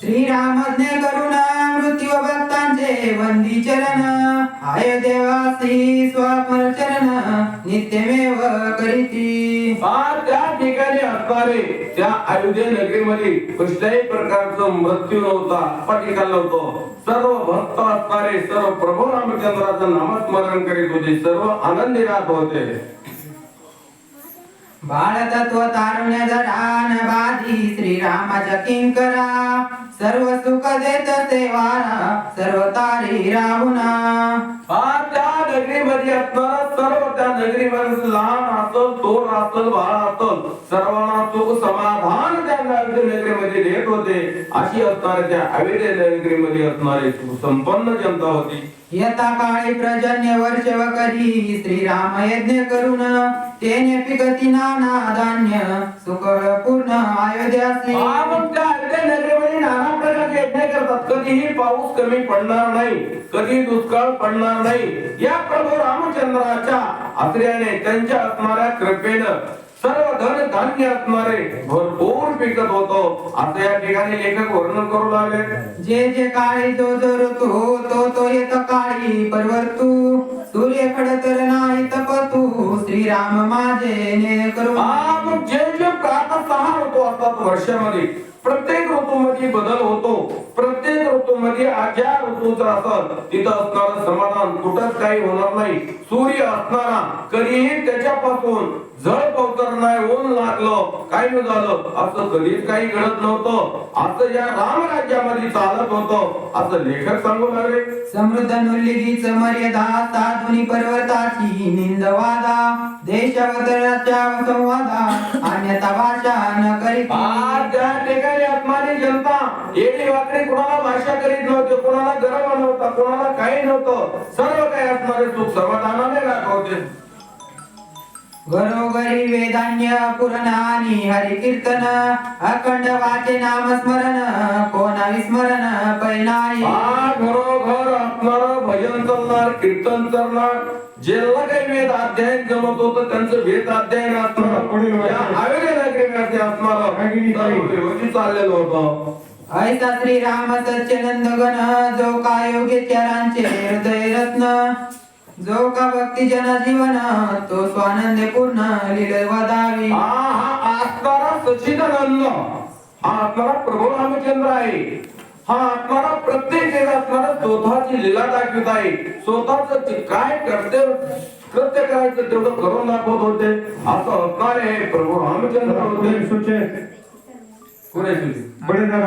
श्रीरामज्ञ करुणा मृत्यू भक्तांचे वंदी चरण आय देवासी स्वापर चरण नित्यमेव करीती. फार त्या ठिकाणी असणारे त्या अयोध्या नगरीमध्ये कुठल्याही प्रकारचा मृत्यू नव्हता पटिकाल नव्हतो. सर्व भक्त असणारे सर्व प्रभू रामचंद्राचं नामस्मरण करीत होते सर्व आनंदी राहत होते. बाळतत्व तारुण्य जरान बाधी श्रीरामाच्या किंकरा. सर्व सुख देत सेवारा सर्व तारी राहुना. आज त्या नगरीमध्ये असणारा सर्व त्या नगरीमध्ये लहान असल थोर असल बाळ असल सर्वांना सुख समाधान त्या अयोध्ये नगरीमध्ये देत होते अशी असणाऱ्या त्या अयोध्ये नगरीमध्ये असणारी सुसंपन्न जनता होती. यथा काळी करी यज्ञ करून तेने पिकती नाना धान्य पूर्ण अयोध्यासी मग त्या अयोध्या नगरीमध्ये नाना प्रकारचे यज्ञ करतात. कधीही पाऊस कमी पडणार नाही कधी दुष्काळ पडणार नाही. या प्रभू रामचंद्राच्या आश्रयाने त्यांच्या असणाऱ्या कृपेनं सर्व धन धान्य असणारे भरपूर पिकत होतो. असं या ठिकाणी लेखक वर्णन करू लागले. जे जे काळी जो जो ऋतू तो तो येत काळी परवर्तू. सूर्य खडतर नाही तपतू. श्रीराम माझे ने करू. जे जे प्रात सहा ऋतू असतात वर्षामध्ये प्रत्येक ऋतूमध्ये बदल होतो. प्रत्येक ऋतूमध्ये ज्या ऋतूचा असल तिथं असणारं समाधान कुठंच काही होणार नाही. सूर्य असणारा कधीही त्याच्यापासून जळ पवतर नाही ऊन लागलं काही झालं. असं कधीच काही घडत नव्हतं. असं या राम राज्यामध्ये चालत होतं. असं लेखक सांगू लागले. समृद्ध नुल्लिगीच मर्यादा साधुनी पर्वताची निंदवादा देशावतराच्या संवादा अन्यथा भाषा न करीती आज त्या ठिकाणी असणारी जनता येडी वाकडी कोणाला भाषा करीत नव्हते कोणाला गरम नव्हता कोणाला काही नव्हतं. सर्व काही असणारे सुख समाधानाने राहत होते घरोघरी वेदान्य पुरण आणि हरी कीर्तन अखंड वाचे नाम स्मरण कोणा विस्मरण पैनाई आज घरोघर असणार भजन चालणार कीर्तन चालणार ज्याला काही वेद अध्ययन जमत होतं त्यांचं वेद अध्ययन असणार. चाललेलं होतं. ऐसा श्री राम सच्चिनंद गण जो का योग्य चरांचे हृदय रत्न जो का भक्ती जन जीवन तो स्वानंद पूर्ण लील वदावी हा हा असणारा सचिदानंद हा असणारा प्रभू रामचंद्र आहे. हा असणारा प्रत्येक असणारा स्वतःची लीला दाखवित आहे. स्वतःच काय कर्तव्य कृत्य करायचं तेवढं करून दाखवत होते. असं असणारे प्रभू रामचंद्र होते. सोचे. कुणाची बड़े जगह